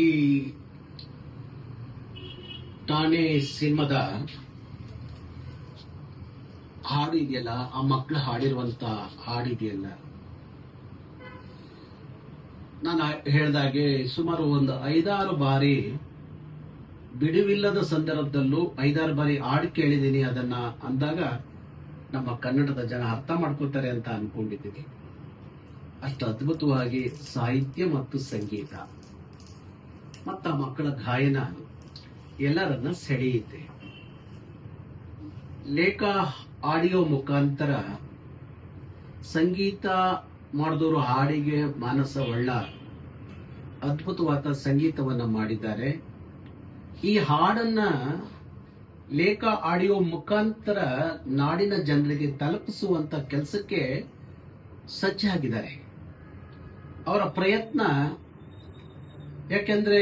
ಈ ಠಾಣೆ ಸಿನಿಮಾದ ಹಾಡು ಇದೆಯಲ್ಲ ಆ ಮಕ್ಕಳು ಹಾಡಿರುವಂತ ಹಾಡಿದೆಯಲ್ಲ. ನಾನು ಹೇಳ್ದಾಗೆ ಸುಮಾರು ಒಂದು ಐದಾರು ಬಾರಿ ಬಿಡುವಿಲ್ಲದ ಸಂದರ್ಭದಲ್ಲೂ ಐದಾರು ಬಾರಿ ಹಾಡು ಕೇಳಿದ್ದೀನಿ, ಅದನ್ನ ಅಂದಾಗ ನಮ್ಮ ಕನ್ನಡದ ಜನ ಅರ್ಥ ಮಾಡ್ಕೋತಾರೆ ಅಂತ ಅನ್ಕೊಂಡಿದ್ದೀನಿ. ಅಷ್ಟು ಅದ್ಭುತವಾಗಿ ಸಾಹಿತ್ಯ ಮತ್ತು ಸಂಗೀತ. ಮತ್ತು ಮಕ್ಕಳ ಗಾಯನ ಎಲ್ಲರನ್ನ ಸೆಳೆಯುತ್ತೆ. ಲೇಖ ಆಡಿಯೋ ಮುಖಾಂತರ ಸಂಗೀತ ಮಾಡಿದವರು ಹಾಡಿಗೆ ಮಾನಸ ಒಳ್ಳ ಅದ್ಭುತವಾದ ಸಂಗೀತವನ್ನ ಮಾಡಿದ್ದಾರೆ. ಈ ಹಾಡನ್ನ ಲೇಖ ಆಡಿಯೋ ಮುಖಾಂತರ ನಾಡಿನ ಜನರಿಗೆ ತಲುಪಿಸುವಂತ ಕೆಲಸಕ್ಕೆ ಸಜ್ಜಾಗಿದ್ದಾರೆ. ಅವರ ಪ್ರಯತ್ನ ಯಾಕೆಂದ್ರೆ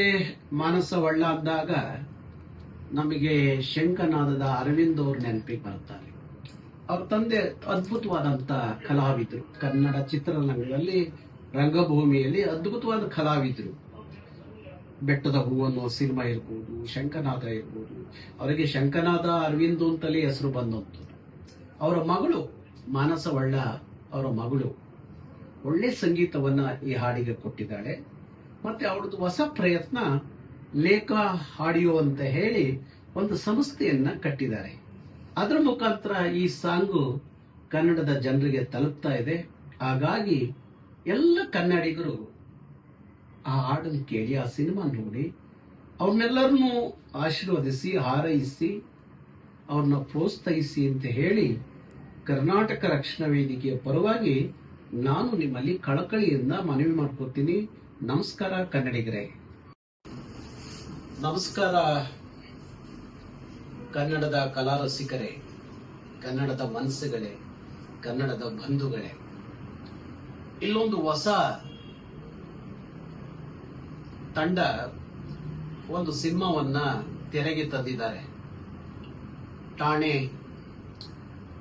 ಮಾನಸ ಒಳ್ಳ ಅಂದಾಗ ನಮಗೆ ಶಂಕನಾದದ ಅರವಿಂದ್ ಅವ್ರ ನೆನಪಿಗೆ ಬರ್ತಾರೆ ಅವ್ರ ತಂದೆ ಅದ್ಭುತವಾದಂತ ಕಲಾವಿದರು. ಕನ್ನಡ ಚಿತ್ರರಂಗದಲ್ಲಿ, ರಂಗಭೂಮಿಯಲ್ಲಿ ಅದ್ಭುತವಾದ ಕಲಾವಿದರು. ಬೆಟ್ಟದ ಹೂ ಅನ್ನೋ ಸಿನಿಮಾ ಇರ್ಬೋದು, ಶಂಕನಾದ ಇರ್ಬೋದು. ಅವರಿಗೆ ಶಂಕನಾದ ಅರವಿಂದ್ ಅಂತಲೇ ಹೆಸರು ಬಂದಂತ ಅವರ ಮಗಳು ಮಾನಸ ಒಳ್ಳ ಅವರ ಮಗಳು ಒಳ್ಳೆ ಸಂಗೀತವನ್ನ ಈ ಹಾಡಿಗೆ ಕೊಟ್ಟಿದ್ದಾಳೆ. ಮತ್ತೆ ಅವಳದ್ದು ಹೊಸ ಪ್ರಯತ್ನ ಲೇಖ ಆಡಿಯೋ ಅಂತ ಹೇಳಿ ಒಂದು ಸಂಸ್ಥೆಯನ್ನ ಕಟ್ಟಿದ್ದಾರೆ. ಅದರ ಮುಖಾಂತರ ಈ ಸಾಂಗು ಕನ್ನಡದ ಜನರಿಗೆ ತಲುಪ್ತಾ ಇದೆ. ಹಾಗಾಗಿ ಎಲ್ಲ ಕನ್ನಡಿಗರು ಆ ಹಾಡನ್ನು ಕೇಳಿ, ಆ ಸಿನಿಮಾ ನೋಡಿ, ಅವ್ರನ್ನೆಲ್ಲರನ್ನೂ ಆಶೀರ್ವದಿಸಿ, ಹಾರೈಸಿ, ಅವ್ರನ್ನ ಪ್ರೋತ್ಸಾಹಿಸಿ ಅಂತ ಹೇಳಿ ಕರ್ನಾಟಕ ರಕ್ಷಣಾ ವೇದಿಕೆಯ ಪರವಾಗಿ ನಾನು ನಿಮ್ಮಲ್ಲಿ ಕಳಕಳಿಯಿಂದ ಮನವಿ ಮಾಡ್ಕೋತೀನಿ. ನಮಸ್ಕಾರ ಕನ್ನಡಿಗರೇ. ನಮಸ್ಕಾರ ಕನ್ನಡದ ಕಲಾ ರಸಿಕರೇ ಕನ್ನಡದ ಮನಸ್ಸುಗಳೇ, ಕನ್ನಡದ ಬಂಧುಗಳೇ. ಇಲ್ಲೊಂದು ಹೊಸ ತಂಡ ಒಂದು ಸಿನಿಮಾವನ್ನ ತೆರೆಗೆ ತಂದಿದ್ದಾರೆ. ಠಾಣೆ.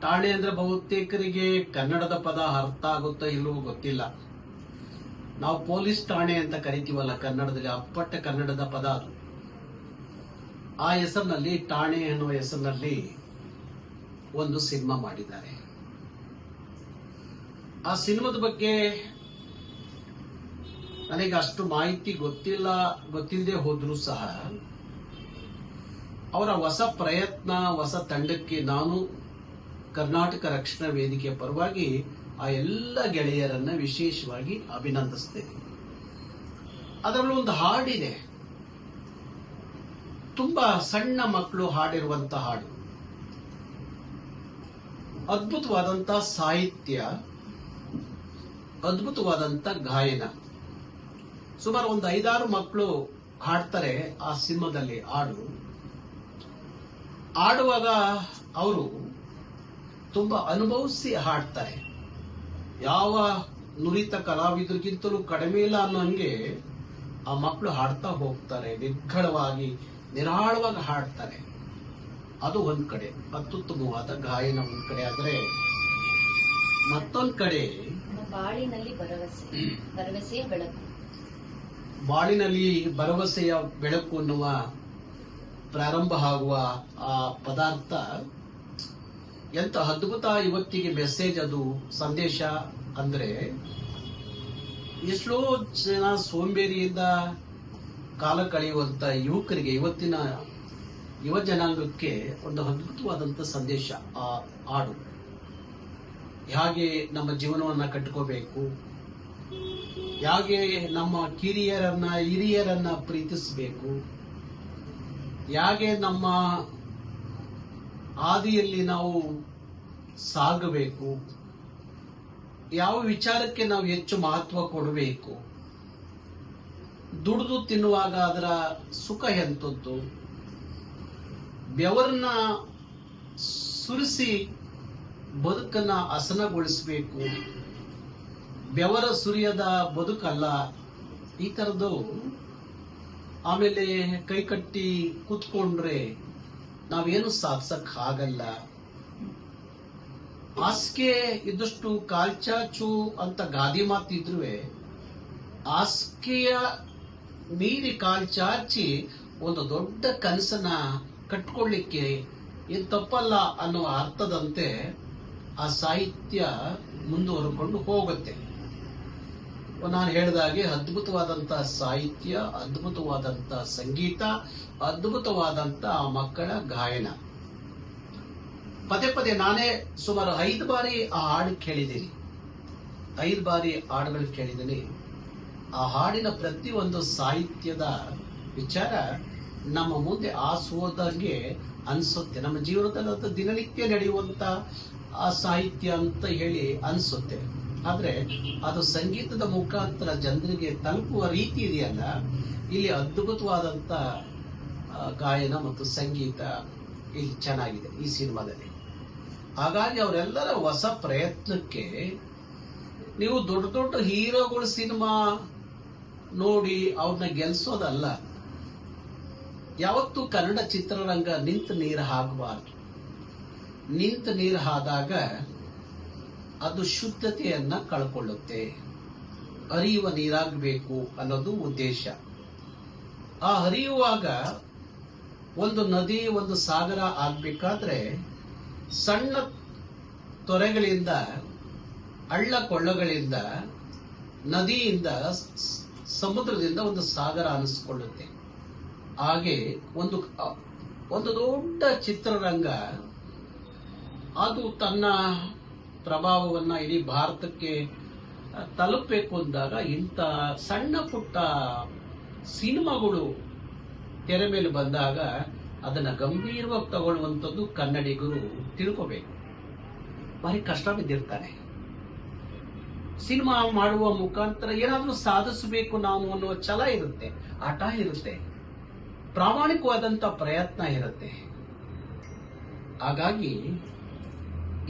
ಠಾಣೆ ಅಂದ್ರೆ ಬಹುತೇಕರಿಗೆ ಕನ್ನಡದ ಪದ ಅರ್ಥ ಆಗುತ್ತೋ ಇಲ್ಲವೋ ಗೊತ್ತಿಲ್ಲ. ನಾವು ಪೊಲೀಸ್ ಠಾಣೆ ಅಂತ ಕರಿತೀವಲ್ಲ ಕನ್ನಡದಲ್ಲಿ, ಅಪ್ಪಟ್ಟ ಕನ್ನಡದ ಪದ ಅದು. ಆ ಹೆಸರಿನಲ್ಲಿ, ಠಾಣೆ ಅನ್ನುವ ಹೆಸರಿನಲ್ಲಿ ಒಂದು ಸಿನಿಮಾ ಮಾಡಿದ್ದಾರೆ. ಆ ಸಿನಿಮಾದ ಬಗ್ಗೆ ನನಗೆ ಅಷ್ಟು ಮಾಹಿತಿ ಗೊತ್ತಿಲ್ಲ ಗೊತ್ತಿಲ್ಲದೆ ಹೋದ್ರೂ ಸಹ ಅವರ ಹೊಸ ಪ್ರಯತ್ನ, ಹೊಸ ತಂಡಕ್ಕೆ ನಾನು ಕರ್ನಾಟಕ ರಕ್ಷಣಾ ವೇದಿಕೆಯ ಪರವಾಗಿ ಆ ಎಲ್ಲ ಗೆಳೆಯರನ್ನ ವಿಶೇಷವಾಗಿ ಅಭಿನಂದಿಸ್ತೇನೆ. ಅದರಲ್ಲೂ ಒಂದು ಹಾಡಿದೆ. ತುಂಬಾ ಸಣ್ಣ ಮಕ್ಕಳು ಹಾಡಿರುವಂತ ಹಾಡು. ಅದ್ಭುತವಾದಂತ ಸಾಹಿತ್ಯ, ಅದ್ಭುತವಾದಂತ ಗಾಯನ. ಸುಮಾರು ಒಂದು ಐದಾರು ಮಕ್ಕಳು ಹಾಡ್ತಾರೆ ಆ ಸಿನಿಮಾದಲ್ಲಿ ಹಾಡು. ಆಡುವಾಗ ಅವರು ತುಂಬಾ ಅನುಭವಿಸಿ ಹಾಡ್ತಾರೆ. ಯಾವ ನುರಿತ ಕಲಾವಿದರಿಗಿಂತಲೂ ಕಡಿಮೆ ಇಲ್ಲ ಅನ್ನೋ ಹಂಗೆ ಆ ಮಕ್ಕಳು ಹಾಡ್ತಾ ಹೋಗ್ತಾರೆ ನಿಗ್ಗಳವಾಗಿ ನಿರಾಳವಾಗಿ ಹಾಡ್ತಾರೆ. ಅದು ಒಂದ್ ಕಡೆ ಅತ್ಯುತ್ತಮವಾದ ಗಾಯನ ಒಂದ್ ಕಡೆ ಆದ್ರೆ ಮತ್ತೊಂದ್ ಕಡೆ ಬಾಳಿನಲ್ಲಿ ಭರವಸೆ ಭರವಸೆಯ ಬೆಳಕು. ಬಾಳಿನಲ್ಲಿ ಭರವಸೆಯ ಬೆಳಕು ಅನ್ನುವ ಪ್ರಾರಂಭ ಆಗುವ ಆ ಪದಾರ್ಥ ಎಂತ ಅದ್ಭುತ ಇವತ್ತಿಗೆ ಮೆಸೇಜ್ ಅದು, ಸಂದೇಶ ಅಂದ್ರೆ, ಎಷ್ಟೋ ಜನ ಸೋಂಬೇರಿಯಿಂದ ಕಾಲ ಕಳೆಯುವಂತ ಯುವಕರಿಗೆ ಇವತ್ತಿನ ಯುವ ಜನಾಂಗಕ್ಕೆ ಒಂದು ಅದ್ಭುತವಾದಂತ ಸಂದೇಶ, ಆ ಹಾಡು. ಹೇಗೆ ನಮ್ಮ ಜೀವನವನ್ನ ಕಟ್ಕೋಬೇಕು, ಹೇಗೆ ನಮ್ಮ ಕಿರಿಯರನ್ನ, ಹಿರಿಯರನ್ನ ಪ್ರೀತಿಸಬೇಕು, ಹೇಗೆ ನಮ್ಮ ಹಾದಿಯಲ್ಲಿ ನಾವು ಸಾಗಬೇಕು. ಯಾವ ವಿಚಾರಕ್ಕೆ ನಾವು ಹೆಚ್ಚು ಮಹತ್ವ ಕೊಡಬೇಕು? ದುಡಿದು ತಿನ್ನುವಾಗ ಅದರ ಸುಖ ಎಂಥದ್ದು ಬೆವರನ್ನ ಸುರಿಸಿ ಬದುಕನ್ನ ಹಸನಗೊಳಿಸಬೇಕು. ಬೆವರ ಸುರಿಯದ ಬದುಕಲ್ಲ, ಈ ತರದ್ದು. ಆಮೇಲೆ ಕೈ ಕಟ್ಟಿ ಕೂತ್ಕೊಂಡ್ರೆ ನಾವೇನು ಸಾಧಿಸಕ್ ಆಗಲ್ಲ ಹಾಸಿಗೆ ಇದ್ದಷ್ಟು ಕಾಲ್ಚಾಚು ಅಂತ ಗಾದಿ ಮಾತಿದ್ರು ಹಾಸಿಗೆಯ ಮೀರಿ ಕಾಲ್ಚಾಚಿ ಒಂದು ದೊಡ್ಡ ಕನಸನ್ನ ಕಟ್ಕೊಳ್ಳಿಕ್ಕೆ ಇದು ತಪ್ಪಲ್ಲ ಅನ್ನುವ ಅರ್ಥದಂತೆ ಆ ಸಾಹಿತ್ಯ ಮುಂದುವರ್ಕೊಂಡು ಹೋಗುತ್ತೆ. ನಾನು ಹೇಳಿದಾಗೆ ಅದ್ಭುತವಾದಂತ ಸಾಹಿತ್ಯ, ಅದ್ಭುತವಾದಂತ ಸಂಗೀತ, ಅದ್ಭುತವಾದಂತ ಮಕ್ಕಳ ಗಾಯನ. ಪದೇ ಪದೇ ನಾನೇ ಸುಮಾರು ಐದು ಬಾರಿ ಆ ಹಾಡು ಕೇಳಿದ್ದೀನಿ. ಐದು ಬಾರಿ ಹಾಡುಗಳು ಕೇಳಿದ್ದೀನಿ. ಆ ಹಾಡಿನ ಪ್ರತಿಯೊಂದು ಸಾಹಿತ್ಯದ ವಿಚಾರ ನಮ್ಮ ಮುಂದೆ ಆಸೋದಂಗೆ ಅನ್ಸುತ್ತೆ. ನಮ್ಮ ಜೀವನದಲ್ಲಿ ದಿನನಿತ್ಯ ನಡೆಯುವಂತ ಆ ಸಾಹಿತ್ಯ ಅಂತ ಹೇಳಿ ಅನ್ಸುತ್ತೆ. ಆದ್ರೆ ಅದು ಸಂಗೀತದ ಮುಖಾಂತರ ಜನರಿಗೆ ತಲುಪುವ ರೀತಿ ಇದೆಯಲ್ಲ ಇಲ್ಲಿ ಅದ್ಭುತವಾದಂತ ಆ, ಗಾಯನ ಮತ್ತು ಸಂಗೀತ ಇಲ್ಲಿ ಚೆನ್ನಾಗಿದೆ ಈ ಸಿನಿಮಾದಲ್ಲಿ. ಹಾಗಾಗಿ ಅವರೆಲ್ಲರ ಹೊಸ ಪ್ರಯತ್ನಕ್ಕೆ ನೀವು ದೊಡ್ಡ ದೊಡ್ಡ ಹೀರೋಗಳ ಸಿನಿಮಾ ನೋಡಿ ಅವ್ರನ್ನ ಗೆಲ್ಸೋದಲ್ಲ. ಯಾವತ್ತೂ ಕನ್ನಡ ಚಿತ್ರರಂಗ ನಿಂತ ನೀರು ಹಾಕಬಾರ್ದು. ನಿಂತ ನೀರು ಹಾದಾಗ ಅದು ಶುದ್ಧತೆಯನ್ನ ಕಳ್ಕೊಳ್ಳುತ್ತೆ. ಹರಿಯುವ ನೀರಾಗಬೇಕು ಅನ್ನೋದು ಉದ್ದೇಶ. ಆ ಹರಿಯುವಾಗ ಒಂದು ನದಿ, ಒಂದು ಸಾಗರ ಆಗ್ಬೇಕಾದ್ರೆ ಸಣ್ಣ ತೊರೆಗಳಿಂದ, ಹಳ್ಳ ಕೊಳ್ಳಗಳಿಂದ, ನದಿಯಿಂದ, ಸಮುದ್ರದಿಂದ ಒಂದು ಸಾಗರ ಅನಿಸ್ಕೊಳ್ಳುತ್ತೆ. ಹಾಗೆ ಒಂದು ಒಂದು ದೊಡ್ಡ ಚಿತ್ರರಂಗ, ಅದು ತನ್ನ ಪ್ರಭಾವವನ್ನ ಇಡೀ ಭಾರತಕ್ಕೆ ತಲುಪಬೇಕು ಅಂದಾಗ ಇಂಥ ಸಣ್ಣ ಪುಟ್ಟ ಸಿನಿಮಾಗಳು ತೆರೆ ಮೇಲೆ ಬಂದಾಗ ಅದನ್ನ ಗಂಭೀರವಾಗಿ ತಗೊಳ್ಳುವಂಥದ್ದು ಕನ್ನಡಿಗರು ತಿಳ್ಕೋಬೇಕು. ಭಾರಿ ಕಷ್ಟ ಬಿದ್ದಿರ್ತಾರೆ. ಸಿನಿಮಾ ಮಾಡುವ ಮುಖಾಂತರ ಏನಾದರೂ ಸಾಧಿಸಬೇಕು ನಾವು ಅನ್ನುವ ಛಲ ಇರುತ್ತೆ ಆಟ ಇರುತ್ತೆ ಪ್ರಾಮಾಣಿಕವಾದಂತ ಪ್ರಯತ್ನ ಇರುತ್ತೆ. ಹಾಗಾಗಿ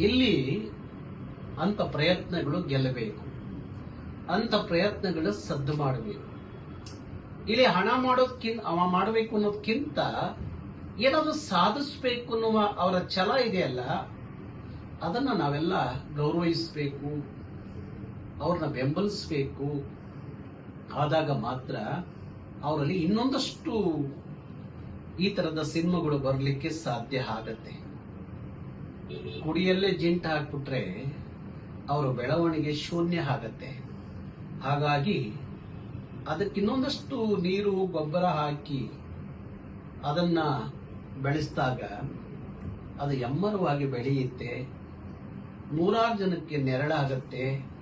ಇಲ್ಲಿ ಅಂತ ಪ್ರಯತ್ನಗಳು ಗೆಲ್ಲಬೇಕು. ಅಂತ ಪ್ರಯತ್ನಗಳು ಸದ್ದು ಮಾಡಬೇಕು. ಇಲ್ಲಿ ಹಣ ಮಾಡೋದಕ್ಕಿಂತ ಅವ ಮಾಡಬೇಕು ಅನ್ನೋದಕ್ಕಿಂತ ಏನಾದರೂ ಸಾಧಿಸ್ಬೇಕು ಅನ್ನುವ ಅವರ ಛಲ ಇದೆಯಲ್ಲ, ಅದನ್ನ ನಾವೆಲ್ಲ ಗೌರವಿಸಬೇಕು, ಅವ್ರನ್ನ ಬೆಂಬಲಿಸಬೇಕು. ಆದಾಗ ಮಾತ್ರ ಅವರಲ್ಲಿ ಇನ್ನೊಂದಷ್ಟು ಈ ತರದ ಸಿನಿಮಾಗಳು ಬರಲಿಕ್ಕೆ ಸಾಧ್ಯ ಆಗತ್ತೆ. ಕುಡಿಯಲ್ಲೇ ಜಿಂಟ್ ಹಾಕ್ಬಿಟ್ರೆ ಅವರ ಬೆಳವಣಿಗೆ ಶೂನ್ಯ ಆಗತ್ತೆ. ಹಾಗಾಗಿ ಅದಕ್ಕೆ ಇನ್ನೊಂದಷ್ಟು ನೀರು, ಗೊಬ್ಬರ ಹಾಕಿ ಅದನ್ನ ಬೆಳೆಸಿದಾಗ ಅದು ಎಮ್ಮರವಾಗಿ ಬೆಳೆಯುತ್ತೆ. ನೂರಾರು ಜನಕ್ಕೆ ನೆರಳಾಗತ್ತೆ.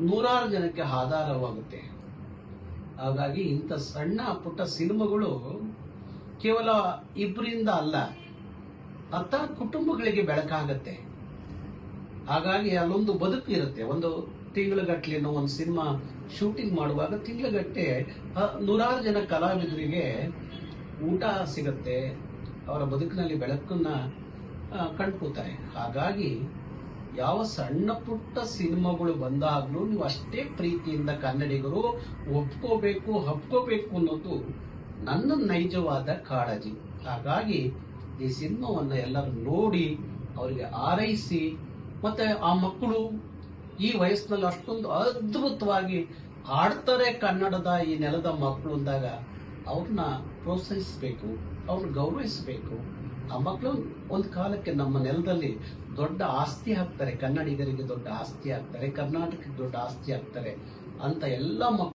ನೂರಾರು ಜನಕ್ಕೆ ಆಧಾರವಾಗುತ್ತೆ. ಹಾಗಾಗಿ ಇಂಥ ಸಣ್ಣ ಪುಟ್ಟ ಸಿನಿಮಾಗಳು ಕೇವಲ ಇಬ್ಬರಿಂದ ಅಲ್ಲ, ಹತ್ತಾರು ಕುಟುಂಬಗಳಿಗೆ ಬೆಳಕಾಗತ್ತೆ. ಹಾಗಾಗಿ ಅಲ್ಲೊಂದು ಬದುಕು ಇರುತ್ತೆ. ಒಂದು ತಿಂಗಳಗಟ್ಲೆನೋ ಒಂದು ಸಿನಿಮಾ ಶೂಟಿಂಗ್ ಮಾಡುವಾಗ ತಿಂಗಳಗಟ್ಟೆ ನೂರಾರು ಜನ ಕಲಾವಿದರಿಗೆ ಊಟ ಸಿಗತ್ತೆ. ಅವರ ಬದುಕಿನಲ್ಲಿ ಬೆಳಕನ್ನ ಕಂಡ್ಕೋತಾರೆ ಹಾಗಾಗಿ ಯಾವ ಸಣ್ಣ ಪುಟ್ಟ ಸಿನಿಮಾಗಳು ಬಂದಾಗಲೂ ನೀವು ಅಷ್ಟೇ ಪ್ರೀತಿಯಿಂದ ಕನ್ನಡಿಗರು ಒಪ್ಕೋಬೇಕು, ಹಪ್ಕೋಬೇಕು ಅನ್ನೋದು ನನ್ನ ನೈಜವಾದ ಕಾಳಜಿ. ಹಾಗಾಗಿ ಈ ಸಿನಿಮಾವನ್ನ ಎಲ್ಲರೂ ನೋಡಿ, ಅವರಿಗೆ ಆರೈಸಿ ಮತ್ತೆ ಆ ಮಕ್ಕಳು ಈ ವಯಸ್ಸಿನಲ್ಲಿ ಅಷ್ಟೊಂದು ಅದ್ಭುತವಾಗಿ ಆಡ್ತಾರೆ ಕನ್ನಡದ ಈ ನೆಲದ ಮಕ್ಕಳು ಅಂದಾಗ ಅವ್ರನ್ನ ಪ್ರೋತ್ಸಾಹಿಸಬೇಕು, ಅವ್ರನ್ನ ಗೌರವಿಸಬೇಕು. ಆ ಮಕ್ಕಳು ಒಂದು ಕಾಲಕ್ಕೆ ನಮ್ಮ ನೆಲದಲ್ಲಿ ದೊಡ್ಡ ಆಸ್ತಿ ಹಾಕ್ತಾರೆ, ಕನ್ನಡಿಗರಿಗೆ ದೊಡ್ಡ ಆಸ್ತಿ ಆಗ್ತಾರೆ ಕರ್ನಾಟಕಕ್ಕೆ ದೊಡ್ಡ ಆಸ್ತಿ ಆಗ್ತಾರೆ ಅಂತ ಎಲ್ಲ ಮಕ್ಕಳು